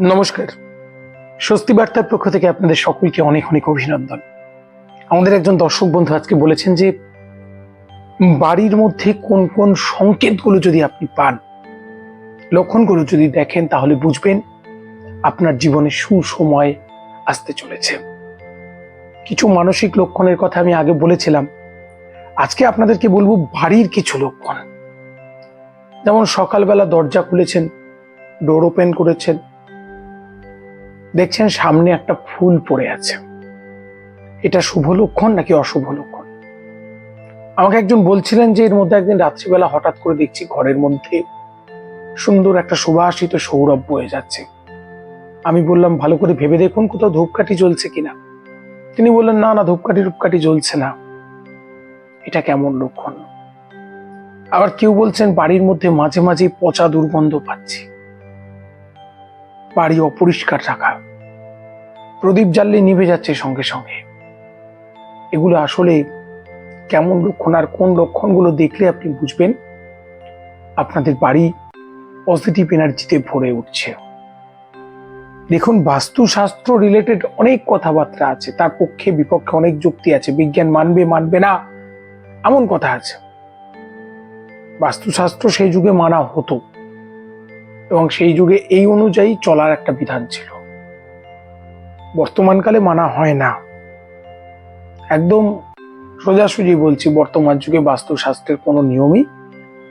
নমস্কার। স্বস্তি বার্তার পক্ষ থেকে আপনাদের সকলকে অনেক অনেক অভিনন্দন। আমাদের একজন দর্শক বন্ধু আজকে বলেছেন যে, বাড়ির মধ্যে কোন কোন সংকেতগুলো যদি আপনি পান, লক্ষণগুলো যদি দেখেন, তাহলে বুঝবেন আপনার জীবনে সুসময় আসতে চলেছে। কিছু মানসিক লক্ষণের কথা আমি আগে বলেছিলাম। আজকে আপনাদেরকে বলব বাড়ির কিছু লক্ষণ। যেমন সকালবেলা দরজা খুলেছেন ডোর ওপেন করেছেন দেখছেন সামনে একটা ফুল পড়ে আছে। এটা শুভ লক্ষণ নাকি অশুভ লক্ষণ? আমাকে একজন বলছিলেন যে এর মধ্যে একদিন রাত্রিবেলা হঠাৎ করে দেখছি ঘরের মধ্যে সুন্দর একটা সুবাসিত সৌরভ বয়ে যাচ্ছে। আমি বললাম, ভালো করে ভেবে দেখুন কোথাও ধূপকাঠি জ্বলছে কিনা? তিনি বললেন, না না, ধূপকাঠি রূপকাঠি জ্বলছে না। এটা কেমন লক্ষণ? আবার কেউ বলছেন, বাড়ির মধ্যে মাঝে মাঝে পচা দুর্গন্ধ পাচ্ছি। বাড়ি অপরিষ্কার রাখা প্রদীপ জ্বাললে নিভে যাচ্ছে সঙ্গে সঙ্গে। এগুলো আসলে কেমন লক্ষণ আর কোন লক্ষণগুলো দেখলে আপনি বুঝবেন? আপনাদের বাড়ি পজিটিভ এনার্জিতে ভরে উঠছে। দেখুন, বাস্তুশাস্ত্র রিলেটেড অনেক কথাবার্তা আছে, তার পক্ষে বিপক্ষে অনেক যুক্তি আছে, বিজ্ঞান মানবে মানবে না, এমন কথা আছে। বাস্তুশাস্ত্র সেই যুগে মানা হতো। এবং সেই যুগে এই অনুযায়ী চলার একটা বিধান ছিল। বর্তমানকালে মানা হয় না। একদম সোজাসুজি বলছি, বর্তমান যুগে বাস্তুশাস্ত্রের কোনো নিয়মই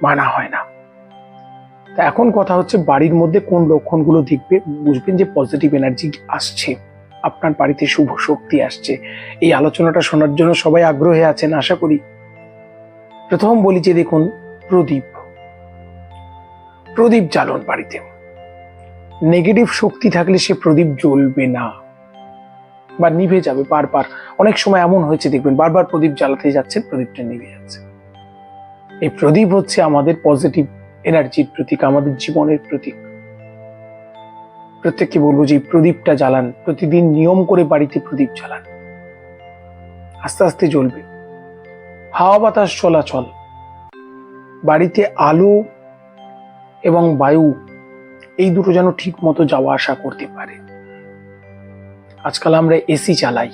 মানা হয় না। তা এখন কথা হচ্ছে, বাড়ির মধ্যে কোন লক্ষণগুলো দেখবে, বুঝবেন যে পজিটিভ এনার্জি আসছে, আপনার বাড়িতে শুভ শক্তি আসছে। এই আলোচনাটা শোনার জন্য সবাই আগ্রহে আছেন, আশা করি। প্রথম বলি যে দেখুন, প্রদীপ। প্রদীপ জ্বালন বাড়িতে। নেগেটিভ শক্তি থাকলে সে প্রদীপ জ্বলবে না। বা নিভে যাবে বারবার। অনেক সময় এমন হয়েছে, দেখবেন, বারবার প্রদীপ জ্বালাতে যাচ্ছে, প্রদীপটা নিভে যাচ্ছে। এই প্রদীপ হচ্ছে আমাদের পজিটিভ এনার্জির প্রতীক, আমাদের জীবনের প্রতীক। প্রত্যেককে বলব যে প্রদীপটা জ্বালান। প্রতিদিন নিয়ম করে বাড়িতে প্রদীপ জ্বালান। আস্তে আস্তে জ্বলবে। হাওয়া বাতাস চলাচল। বাড়িতে আলো এবং বায়ু এই দুটো যেন ঠিক মতো যাওয়া আসা করতে পারে। আজকাল আমরা এসি চালাই।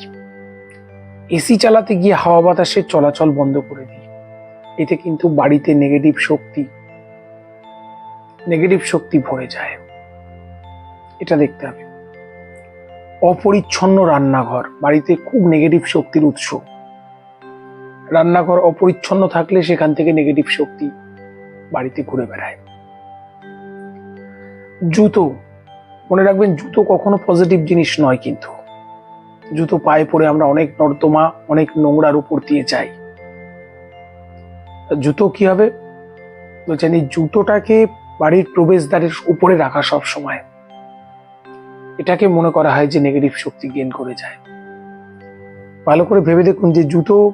এসি চালাতে গিয়ে হাওয়া বাতাসের চলাচল বন্ধ করে দিই। এতে কিন্তু বাড়িতে নেগেটিভ শক্তি নেগেটিভ শক্তি ভরে যায়। এটা দেখতে হবে। অপরিচ্ছন্ন রান্নাঘর, বাড়িতে খুব নেগেটিভ শক্তির উৎস। রান্নাঘর অপরিচ্ছন্ন থাকলে সেখান থেকে নেগেটিভ শক্তি বাড়িতে ঘুরে বেড়ায়। জুতো। মনে রাখবেন, জুতো কখনো পজিটিভ জিনিস নয় কিন্তু। জুতো পায়ে পরে আমরা অনেক নর্দমা, অনেক নোংরার উপর দিয়ে যাই। জুতো কি হবে? বলছেন, এই জুতোটাকে বাড়ির প্রবেশদ্বারের উপরে রাখা সব সময়। এটাকে মনে করা হয় যে নেগেটিভ শক্তি গেন করে যায়। ভালো করে ভেবে দেখুন যে জুতো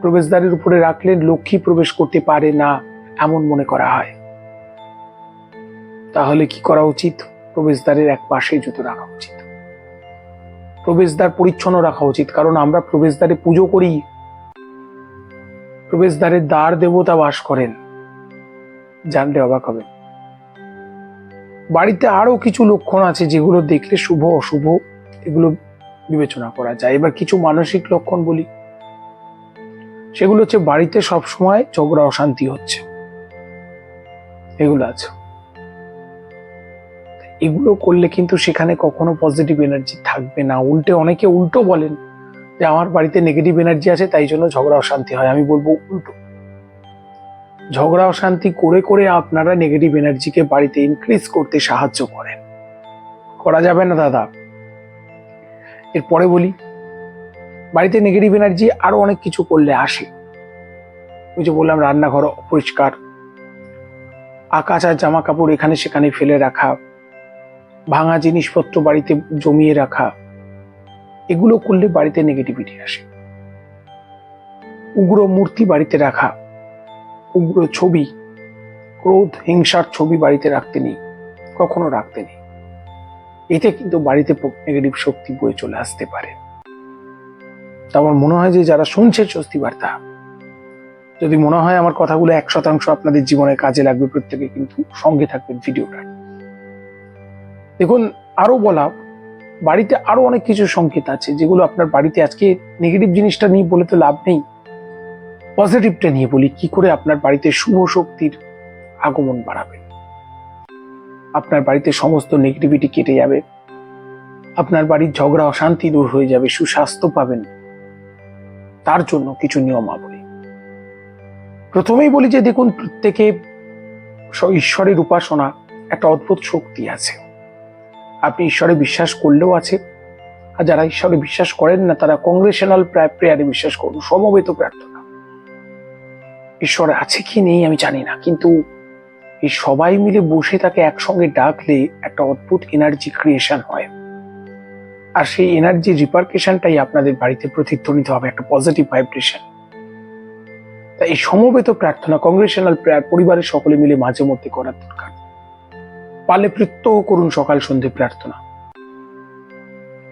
প্রবেশদ্বারের উপরে রাখলে লক্ষ্মী প্রবেশ করতে পারে না, এমন মনে করা হয়। তাহলে কি করা উচিত? প্রবেশদ্বারের এক পাশে জুতো রাখা উচিত। প্রবেশদ্বার পরিচ্ছন্ন রাখা উচিত, কারণ আমরা প্রবেশদ্বারে পুজো করি। প্রবেশদ্বারের দ্বার দেবতা বাস করেন। জানলে অবাক হবে বাড়িতে আরও কিছু লক্ষণ আছে যেগুলো দেখলে শুভ, অশুভ, এগুলো বিবেচনা করা যায়। এবার কিছু মানসিক লক্ষণ বলি। সেগুলো হচ্ছে বাড়িতে সবসময় ঝগড়া, অশান্তি হচ্ছে। এগুলো আছে। এগুলো করলে কিন্তু সেখানে কখনো পজিটিভ এনার্জি থাকবে না। উল্টে অনেকে উল্টো বলেন যে আমার বাড়িতে নেগেটিভ এনার্জি আছে তাই জন্য ঝগড়া অশান্তি হয়। আমি বলব উল্টো। ঝগড়া অশান্তি করে করে আপনারা নেগেটিভ এনার্জিকে বাড়িতে ইনক্রিজ করতে সাহায্য করেন। করা যাবে না দাদা। এরপরে বলি, বাড়িতে নেগেটিভ এনার্জি আরও অনেক কিছু করলে আসে। ওই যে বললাম, রান্নাঘর অপরিষ্কার, আকাশ আর জামা কাপড় এখানে সেখানে ফেলে রাখা ভাঙা জিনিসপত্র বাড়িতে জমিয়ে রাখা, এগুলো করলে বাড়িতে নেগেটিভিটি আসে। উগ্র মূর্তি বাড়িতে রাখা, উগ্র ছবি, ক্রোধ, হিংসার ছবি বাড়িতে রাখতে নেই, কখনো রাখতে নেই। এতে কিন্তু বাড়িতে নেগেটিভ শক্তি বয়ে চলে আসতে পারে। তা আমার মনে হয় যে যারা শুনছে স্বস্তি বার্তা, যদি মনে হয় আমার কথাগুলো এক শতাংশ আপনাদের জীবনে কাজে লাগবে, প্রত্যেকে কিন্তু সঙ্গে থাকবেন ভিডিওটা দেখুন, আরও বলা, বাড়িতে আরও অনেক কিছু সংকেত আছে, যেগুলো আপনার বাড়িতে আজকে নেগেটিভ জিনিসটা নিয়ে বলে তো লাভ নেই। পজিটিভটা নিয়ে বলি, কি করে আপনার বাড়িতে শুভ শক্তির আগমন বাড়াবেন আপনার বাড়িতে সমস্ত নেগেটিভিটি কেটে যাবে। আপনার বাড়ির ঝগড়া, অশান্তি দূর হয়ে যাবে, সুস্বাস্থ্য পাবেন। তার জন্য কিছু নিয়মাবলী। প্রথমেই বলি যে, দেখুন, প্রত্যেকে ঈশ্বরের উপাসনা একটা অদ্ভুত শক্তি আছে। আপনি ঈশ্বরে বিশ্বাস করলেও আছে। আর যারা ঈশ্বরে বিশ্বাস করেন না, তারা কংগ্রেশনাল প্রেয়ারে বিশ্বাস করুন, সমবেত প্রার্থনা। ঈশ্বর আছে কি নেই আমি জানি না, কিন্তু এই সবাই মিলে বসে তাকে একসঙ্গে ডাকলে একটা অদ্ভুত এনার্জি ক্রিয়েশন হয়। আর সেই এনার্জি রিপার্কেশনটাই আপনাদের বাড়িতে প্রতিধ্বনিত হবে, একটা পজিটিভ ভাইব্রেশন তাই এই সমবেত প্রার্থনা, কংগ্রেশনাল প্রেয়ার পরিবারের সকলে মিলে মাঝে মধ্যে করার দরকার। পারলে প্রত্যহ করুন সকাল সন্ধে প্রার্থনা।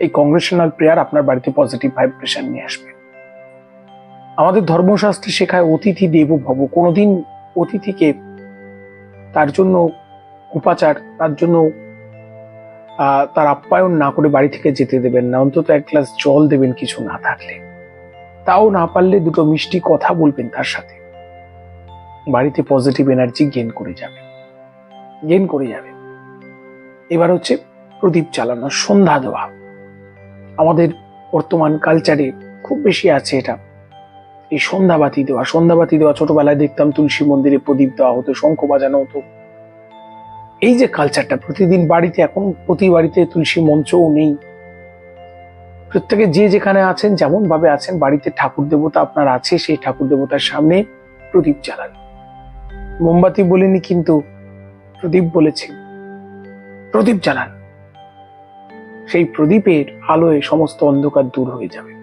এই কংগ্রেশনাল প্রেয়ার আপনার বাড়িতে পজিটিভ ভাইব্রেশন নিয়ে আসবে। আমাদের ধর্মশাস্ত্রে শেখায় অতিথি দেব ভব। কোনোদিন অতিথিকে তার জন্য উপাচার, তার জন্য তার আপ্যায়ন না করে বাড়ি থেকে যেতে দেবেন না। অন্তত এক গ্লাস জল দেবেন কিছু না থাকলে। তাও না পারলে দুটো মিষ্টি কথা বলবেন তার সাথে। বাড়িতে পজিটিভ এনার্জি গেন করে যাবে গেন করে যাবে এবার হচ্ছে প্রদীপ চালানো সন্ধ্যা দেওয়া। আমাদের বর্তমান কালচারে খুব বেশি আছে এটা। এই সন্ধ্যাবাতি দেওয়া। সন্ধ্যাবাতি দেওয়া ছোটবেলায় দেখতাম তুলসী মন্দিরে প্রদীপ দেওয়া হতো, শঙ্খ বাজানো হতো। এই যে কালচারটা প্রতিদিন বাড়িতে, এখন প্রতি বাড়িতে তুলসী মঞ্চও নেই। প্রত্যেকে যে যেখানে আছেন যেমন ভাবে আছেন, বাড়িতে ঠাকুর দেবতা আপনার আছে, সেই ঠাকুর দেবতার সামনে প্রদীপ জ্বালান। মোমবাতি বলিনি কিন্তু প্রদীপ বলেছি। প্রদীপ জ্বালান। সেই প্রদীপের আলোয় সমস্ত অন্ধকার দূর হয়ে যাবে।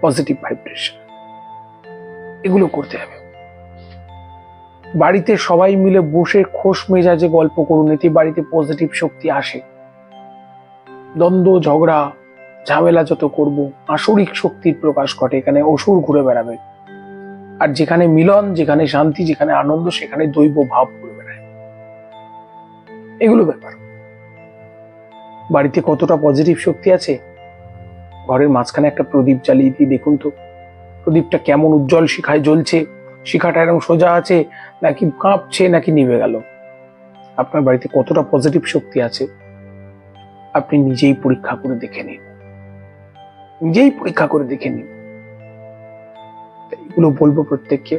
পজিটিভ ভাইব্রেশন এগুলো করতে হবে। বাড়িতে সবাই মিলে বসে খোশ মেজাজে গল্প করুন, এতে বাড়িতে পজিটিভ শক্তি আসে। দ্বন্দ্ব, ঝগড়া, ঝামেলা যত করব, আসরিক শক্তির প্রকাশ ঘটে, এখানে অসুর ঘুরে বেড়াবে। আর যেখানে মিলন, যেখানে শান্তি, যেখানে আনন্দ, সেখানে দৈব ভাব ঘুরে বেড়ায়। এগুলো ব্যাপার। বাড়িতে কতটা পজিটিভ শক্তি আছে? ঘরের মাঝখানে একটা প্রদীপ জ্বালিয়ে দিয়ে দেখুন তো। প্রদীপটা কেমন উজ্জ্বল শিখায় জ্বলছে। শিখাটা এরকম সোজা আছে, নাকি কাঁপছে, নাকি নিভে গেল? আপনার বাড়িতে কতটা পজিটিভ শক্তি আছে? আপনি নিজেই পরীক্ষা করে দেখে নিন। নিজেই পরীক্ষা করে দেখে নিন। এগুলো বলব প্রত্যেককে।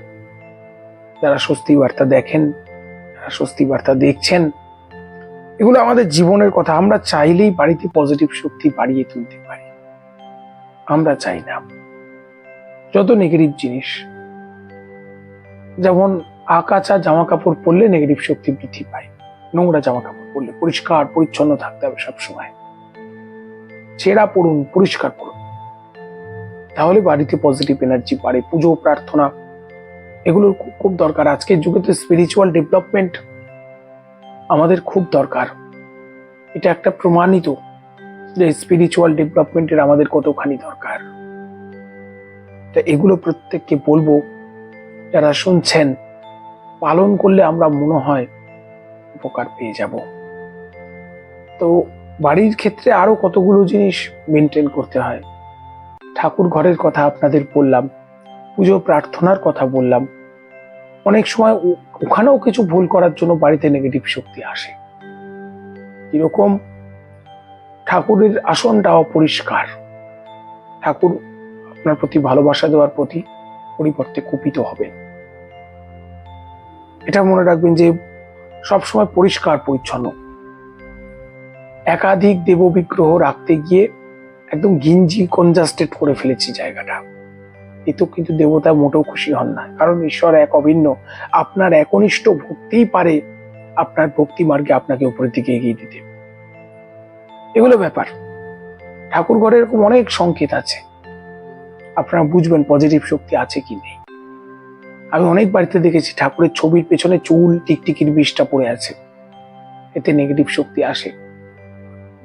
যারা স্বস্তি বার্তা দেখেন, যারা স্বস্তি বার্তা দেখছেন এগুলো আমাদের জীবনের কথা। আমরা চাইলেই বাড়িতে পজিটিভ শক্তি বাড়িয়ে তুলতে পারি। আমরা চাই না। যত নেগেটিভ জিনিস, যেমন আকাচা জামা কাপড় পরলে নেগেটিভ শক্তি বৃদ্ধি পায়। নোংরা জামা কাপড় পরলে পরিষ্কার, পরিচ্ছন্ন থাকতে হবে সবসময়। ছেঁড়া পড়ুন পরিষ্কার করুন। তাহলে বাড়িতে পজিটিভ এনার্জি বাড়ে, পুজো, প্রার্থনা, এগুলোর খুব খুব দরকার। আজকের যুগে তো স্পিরিচুয়াল ডেভেলপমেন্ট আমাদের খুব দরকার। এটা একটা প্রমাণিত যে স্পিরিচুয়াল ডেভেলপমেন্টের আমাদের কতখানি দরকার। তা এগুলো প্রত্যেককে বলব, যারা শুনছেন, পালন করলে আমরা মনে হয় উপকার পেয়ে যাব। তো বাড়ির ক্ষেত্রে আরও কতগুলো জিনিস মেনটেন করতে হয়? ঠাকুর ঘরের কথা আপনাদের বললাম পুজো প্রার্থনার কথা বললাম অনেক সময় ওখানেও কিছু ভুল করার জন্য বাড়িতে নেগেটিভ শক্তি আসে। কীরকম? ঠাকুরের আসনটা অপরিষ্কার ঠাকুর আপনার প্রতি ভালোবাসা দেওয়ার প্রতি পরিবর্তে কুপিত হবেন। এটা মনে রাখবেন যে, সবসময় পরিষ্কার, পরিচ্ছন্ন। একাধিক দেব বিগ্রহ রাখতে গিয়ে একদম গিঞ্জি কনজাস্টেড করে ফেলেছি জায়গাটা। এতেও কিন্তু দেবতা মোটেও খুশি হন না। কারণ ঈশ্বর এক অভিন্ন। আপনার একনিষ্ঠ ভক্তিই পারে আপনার ভক্তি মার্গে আপনাকে উপরের দিকে এগিয়ে দিতে। এগুলো ব্যাপার। ঠাকুর ঘরে এরকম অনেক সংকেত আছে। আপনারা বুঝবেন পজিটিভ শক্তি আছে কি নেই। আমি অনেক বাড়িতে দেখেছি ঠাকুরের ছবির পেছনে চুল, টিকটিকির বিষটা পড়ে আছে। এতে নেগেটিভ শক্তি আসে।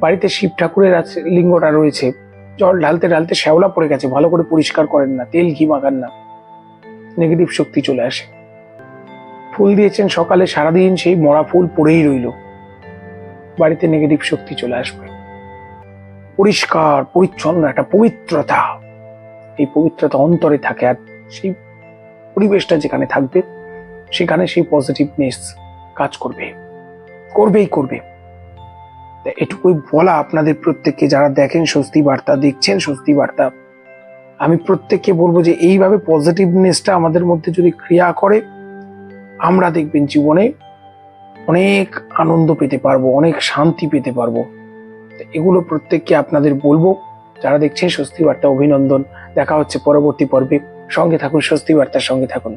বাড়িতে শিব ঠাকুরের আছে, লিঙ্গটা রয়েছে। জল ঢালতে ঢালতে শ্যাওলা পড়ে গেছে, ভালো করে পরিষ্কার করেন না, তেল ঘি মাখান না। নেগেটিভ শক্তি চলে আসে। ফুল দিয়েছেন সকালে, সারাদিন সেই মরা ফুল পড়েই রইল। বাড়িতে নেগেটিভ শক্তি চলে আসবে। পরিষ্কার, পরিচ্ছন্ন একটা পবিত্রতা। এই পবিত্রতা অন্তরে থাকে আর সেই পরিবেশটা যেখানে থাকবে, সেখানে সেই পজিটিভনেস কাজ করবে। করবেই করবে। এটুকুই বলা আপনাদের প্রত্যেককে, যারা দেখেন স্বস্তি বার্তা, দেখছেন স্বস্তি বার্তা, আমি প্রত্যেককে বলব যে এইভাবে পজিটিভনেসটা আমাদের মধ্যে যদি ক্রিয়া করে, আমরা দেখবেন জীবনে অনেক আনন্দ পেতে পারব, অনেক শান্তি পেতে পারব। এগুলো প্রত্যেককে আপনাদের বলব। যারা দেখছেন স্বস্তি বার্তা, অভিনন্দন। দেখা হচ্ছে পরবর্তী পর্বে। সঙ্গে থাকুন, স্বস্তি বার্তার সঙ্গে থাকুন।